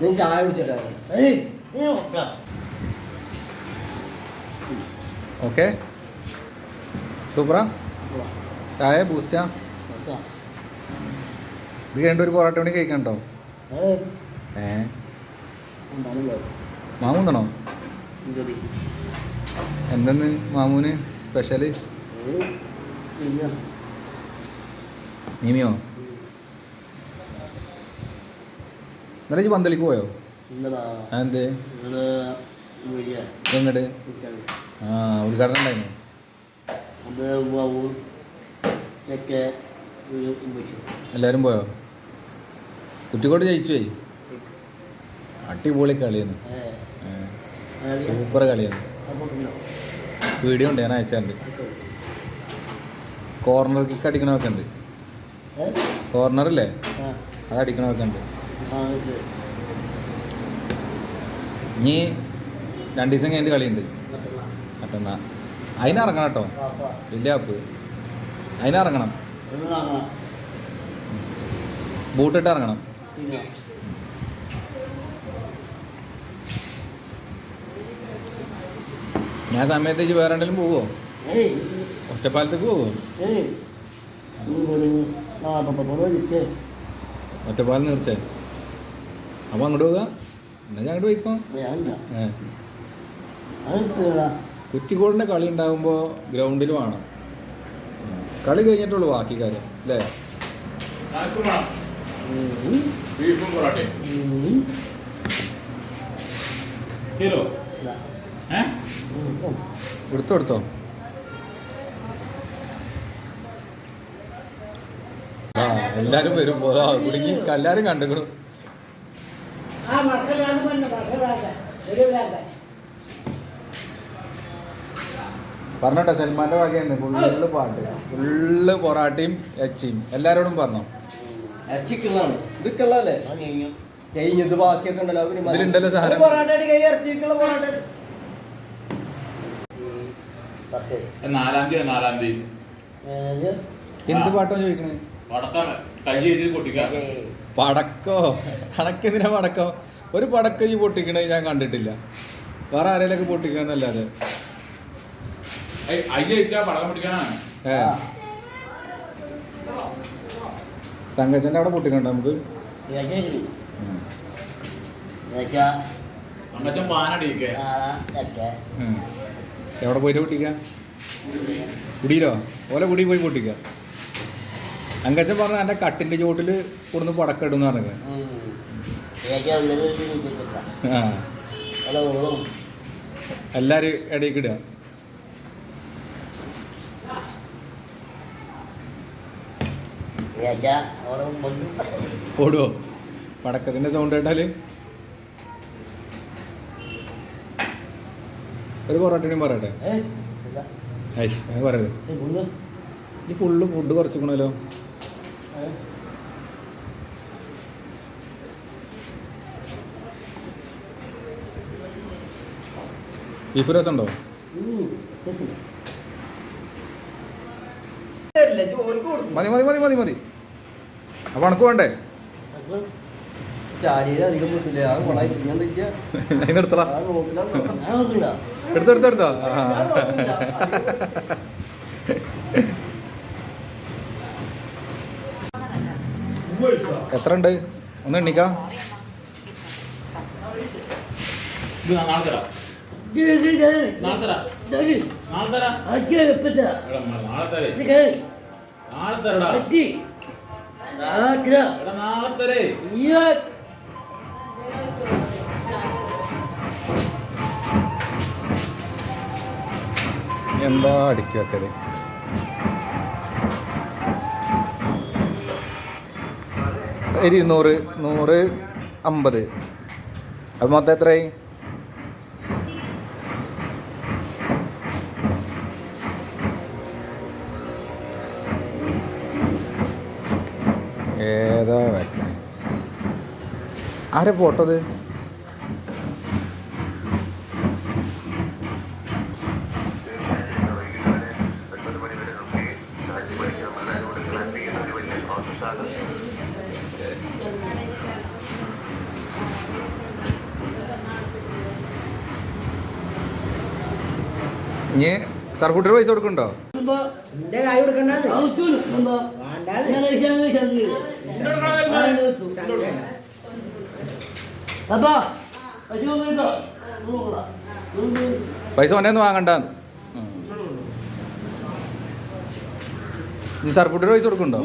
ഞാൻ ചായ ഓക്കെ. സൂപ്പറാ ചായ ബൂസ്റ്റാ? ഇത് കഴിഞ്ഞിട്ട് ഒരു പൊറോട്ട മണി കഴിക്കണ്ടോ? ഏ? മാമുന്നണോ എന്തെന്ന് മാമൂന്? സ്പെഷ്യൽ? മീമിയോ എന്നാലും ഇജ്ജ് പന്തലിക്ക് പോയോ? എന്ത് എങ്ങട്? ആ ഉദ്ഘാടനം ഉണ്ടായിരുന്നു എല്ലാവരും പോയോ കുറ്റിക്കോട്ട് ജയിച്ചു പോയി? അടിപൊളി കളിയെന്ന് സൂപ്പർ കളിയാണ് വീഡിയോ ഉണ്ട് ഞാൻ അയച്ചാണ്ട് കോർണർ കിക്ക് അടിക്കണമൊക്കെ ഉണ്ട്. കോർണറില്ലേ അത് അടിക്കണമൊക്കെ ഉണ്ട്. ഇനി രണ്ട് ദിവസം കഴിഞ്ഞിട്ട് കളിയുണ്ട്. മറ്റന്നാ. അതിനിറങ്ങണം കേട്ടോ. വലിയ ആപ്പ്. അതിനിറങ്ങണം ബൂട്ടിട്ട് ഇറങ്ങണം. ഞാൻ സമയത്ത് വേറെ എന്തെങ്കിലും പോവോ? ഒറ്റപ്പാലത്തേക്ക് പോവോ? ഒറ്റപ്പാലം നേർച്ച അപ്പോൾ അങ്ങോട്ട് പോകാം. ഞാൻ അങ്ങോട്ട് പോയിക്കോ? കുറ്റിക്കോടിന്റെ കളി ഉണ്ടാകുമ്പോൾ ഗ്രൗണ്ടിൽ വേണം. കളി കഴിഞ്ഞിട്ടുള്ളൂ ബാക്കി കാര്യം അല്ലേ? എടുത്തോ എടുത്തോ ആ എല്ലാരും വരുമ്പോ ആ കുടുങ്ങി എല്ലാരും കണ്ടുക്കണു. പറഞ്ഞോട്ടെ സൽമാന്റെ വകയാണ്. ഫുള്ള് പാട്ട്. ഫുള്ള് പൊറാട്ടയും എച്ചിയും. എല്ലാരോടും പറഞ്ഞോ. ഇറച്ചിക്കുള്ളതാണ് ഇതൊക്കെയുള്ളതല്ലേ? കഴിഞ്ഞത് ബാക്കിയൊക്കെ ഉണ്ടല്ലോ. പിന്നെ മതി. ഇതിലുണ്ടല്ലോ സാധനം. ഒരു പൊറാട്ട അടി, കൈ ഇറച്ചിക്കുള്ള പൊറാട്ട അടി. നാലാം തീയതി നാലാം തീയതി. എന്ത് പാട്ടോ ചോദിക്കണേ? പടക്കോ കണക്കെന്തിനാ പടക്കം ഒരു പടക്കം ഈ പൊട്ടിക്കണേ ഞാൻ കണ്ടിട്ടില്ല. വേറെ ആരെയൊക്കെ പൊട്ടിക്കാന്നല്ലാതെ തങ്കച്ചന്റെ അവിടെ പൊട്ടിക്കണ്ട നമുക്ക്. എവിടെ പോയിട്ട് പൊട്ടിക്കാം? കുടിയിലോ? ഓലെ കുടി പോയി പൊട്ടിക്കാം. അങ്കച്ചൻ പറഞ്ഞ എന്റെ കട്ടിന്റെ ചോട്ടിൽ കൊടുന്ന് പടക്കം ഇടുന്ന് പറഞ്ഞു ആ. എല്ലാരും ഇടയ്ക്ക് ഇടുക. ഓടുവോ? പടക്കത്തിന്റെ സൗണ്ട് കേട്ടാൽ ഒരു പൊറോട്ടയും പറയട്ടെ? ഐഷ് പറയത് ഈ ഫുള്ള് ഫുഡ് കുറച്ചിക്കണല്ലോ ബീഫ് രസം ഉണ്ടോ. മതി മതി മതി മതി മതി. അപ്പൊ അണക്ക് വേണ്ടേ? ചാടിയത് അധികം തരടാ ഉണ്ട് ഒന്ന് തരേ എന്താ അടിക്കുക ഇരുന്നൂറ് നൂറ് അമ്പത്. അത് മൊത്തം എത്രയായി? ഏതാ വെക്കണേ? ആരെ ഫോട്ടോ ഇത് ഇനി സർഫുട്ടിന് പൈസ കൊടുക്കണ്ടോ എന്താ എന്റെ കായ് കൊടുക്കണ്ടേ ഔത്തുള്ളൂ എന്താ വേണ്ടാതെ. ഞാൻ ശങ്കര ശങ്കര അപ്പാ പൈസ കൊടുക്കണ്ടോ? പൈസ ഒന്നേന്ന് വാങ്ങണ്ട. ഇനി സർഫുട്ടിന് പൈസ കൊടുക്കണ്ടോ?